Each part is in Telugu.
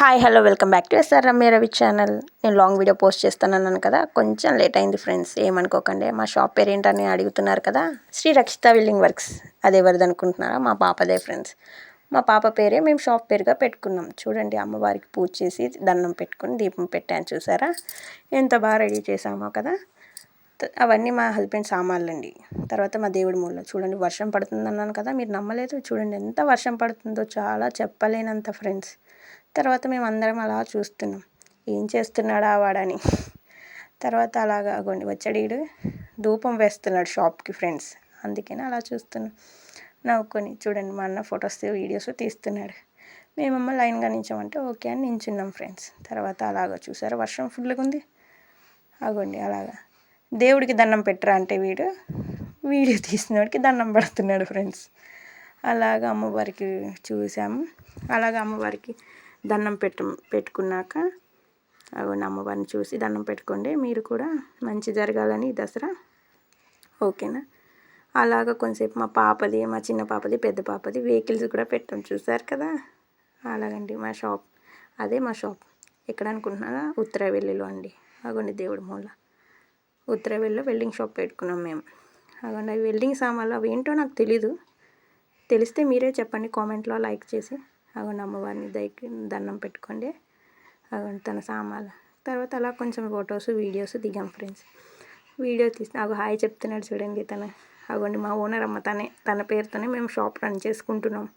Hi hello welcome back to SR Ramya Ravi channel నేను లాంగ్ వీడియో పోస్ట్ చేస్తానన్నాను కదా. కొంచెం లేట్ అయింది ఫ్రెండ్స్ ఏమనుకోకండి. మా షాప్ పేరు ఏంటని అడుగుతున్నారు కదా. శ్రీ రక్షిత విల్లింగ్ వర్క్స్ అది అనుకుంటున్నారా? మా పాపదే ఫ్రెండ్స్ మా పాప పేరే మేము షాప్ పేరుగా పెట్టుకున్నాం. చూడండి అమ్మవారికి పూజ చేసి దండం పెట్టుకుని దీపం పెట్టాను చూసారా? ఎంత బాగా రెడీ చేసామో కదా. అవన్నీ మా హస్బెండ్ సామాన్లండి. తర్వాత మా దేవుడి మూల చూడండి వర్షం పడుతుంది అన్నాను కదా. మీరు నమ్మలేదు? చూడండి ఎంత వర్షం పడుతుందో చాలా చెప్పలేనంత ఫ్రెండ్స్ తర్వాత మేము అందరం అలా చూస్తున్నాం. ఏం చేస్తున్నాడా వాడని? తర్వాత అలాగా అగోండి వచ్చాడు ధూపం వేస్తున్నాడు షాప్కి ఫ్రెండ్స్. అందుకని అలా చూస్తున్నాం. నవ్వుకొని చూడండి మా అన్న ఫొటోస్ వీడియోస్ తీస్తున్నాడు. మేమమ్మ లైన్గా నించామంటే ఓకే అని నించున్నాం ఫ్రెండ్స్. తర్వాత అలాగా చూసారు వర్షం ఫుల్గా ఉంది. అగోండి అలాగా. దేవుడికి దండం పెట్టరా అంటే వీడు వీడియో తీసినవాడికి దండం పడుతున్నాడు ఫ్రెండ్స్. అలాగ అమ్మవారికి చూసాము. అలాగ అమ్మవారికి దండం పెట్టు పెట్టుకున్నాక అవును అమ్మవారిని చూసి దండం పెట్టుకోండి. మీరు కూడా మంచి జరగాలని దసరా. ఓకేనా? అలాగ కొంతసేపు మా పాపది మా చిన్న పాపది పెద్ద పాపది వెహికల్స్ కూడా పెట్టాం. చూసారు కదా? అలాగండి మా షాప్. అదే మా షాప్. ఎక్కడ అనుకుంటున్నారా? ఉత్తరవెల్లిలో అండి. అగోండి దేవుడి మూల. ఉత్తరవెల్లిలో వెల్డింగ్ షాప్ పెట్టుకున్నాం మేము. అగోండి అవి వెల్డింగ్ సామాన్లు అవి ఏంటో నాకు తెలీదు. తెలిస్తే మీరే చెప్పండి. కామెంట్లో లైక్ చేసి. అగోండి అమ్మవారిని దయకి దండం పెట్టుకోండి. అగోండి తన సామాన్లు. తర్వాత అలా కొంచెం ఫొటోస్ వీడియోస్ దిగాం ఫ్రెండ్స్. వీడియో తీసి అగో హాయ్ చెప్తున్నాడు చూడండి తన. అగోండి మా ఓనర్ అమ్మ తనే తన పేరుతోనే మేము షాప్ రన్ చేసుకుంటున్నాం.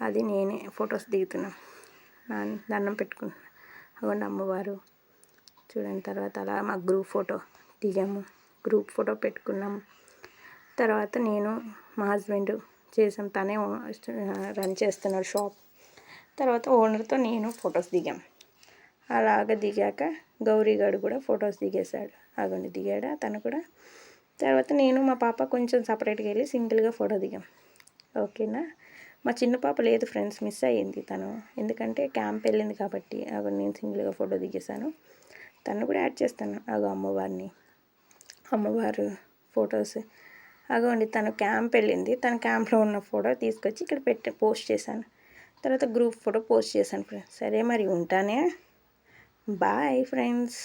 అది నేనే ఫొటోస్ దిగుతున్నాం. దండం పెట్టుకున్నాను అగోండి అమ్మవారు. చూడండి తర్వాత అలా మా గ్రూప్ ఫోటో దిగాము. గ్రూప్ ఫోటో పెట్టుకున్నాము. తర్వాత నేను మా హస్బెండ్ చేసాం తనే రన్ చేస్తున్నాడు షాప్. తర్వాత ఓనర్తో నేను ఫొటోస్ దిగాం. అలాగ దిగాక గౌరీగాడు కూడా ఫొటోస్ దిగేశాడు. అగండి దిగాడా? తను కూడా. తర్వాత నేను మా పాప కొంచెం సపరేట్గా వెళ్ళి సింగిల్గా ఫోటో దిగాం. ఓకేనా? మా చిన్న పాప లేదు ఫ్రెండ్స్ మిస్ అయ్యింది తను. ఎందుకంటే క్యాంప్ వెళ్ళింది కాబట్టి అగో నేను సింగిల్గా ఫోటో దిగేశాను. తను కూడా యాడ్ చేస్తాను. అగో అమ్మవారిని. అమ్మవారు ఫొటోస్ అగోండి తను క్యాంప్ వెళ్ళింది. తన క్యాంప్లో ఉన్న ఫోటో తీసుకొచ్చి ఇక్కడ పెట్టి పోస్ట్ చేశాను. తర్వాత గ్రూప్ ఫోటో పోస్ట్ చేశాను ఫ్రెండ్స్. సరే మరి ఉంటానే. Bye friends.